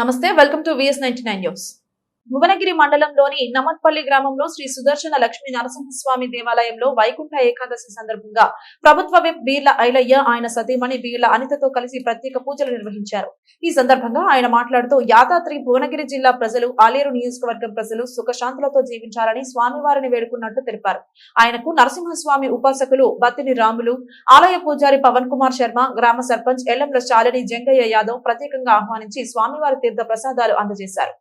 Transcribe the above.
నమస్తే welcome to V S ninety nine news Bhuvanagiri మండలంలోని నమత్పల్లి గ్రామంలో శ్రీ సుదర్శన లక్ష్మీ నరసింహస్వామి దేవాలయంలో వైకుంఠ ఏకాదశి సందర్భంగా ప్రభుత్వ విప్ బీర్ల ఐలయ్య ఆయన సతీమణి బీర్ల అనితతో కలిసి ప్రత్యేక పూజలు నిర్వహించారు. ఈ సందర్భంగా ఆయన మాట్లాడుతూ యాదాద్రి భువనగిరి జిల్లా ప్రజలు ఆలేరు నియోజకవర్గం ప్రజలు సుఖశాంతులతో జీవించాలని స్వామివారిని వేడుకున్నట్టు తెలిపారు. ఆయనకు నరసింహస్వామి ఉపాసకులు బత్తిని రాములు ఆలయ పూజారి పవన్ కుమార్ శర్మ గ్రామ సర్పంచ్ ఎల్లంల శాలిని జంగయ్య యాదవ్ ప్రత్యేకంగా ఆహ్వానించి స్వామివారి తీర్థ ప్రసాదాలు అందజేశారు.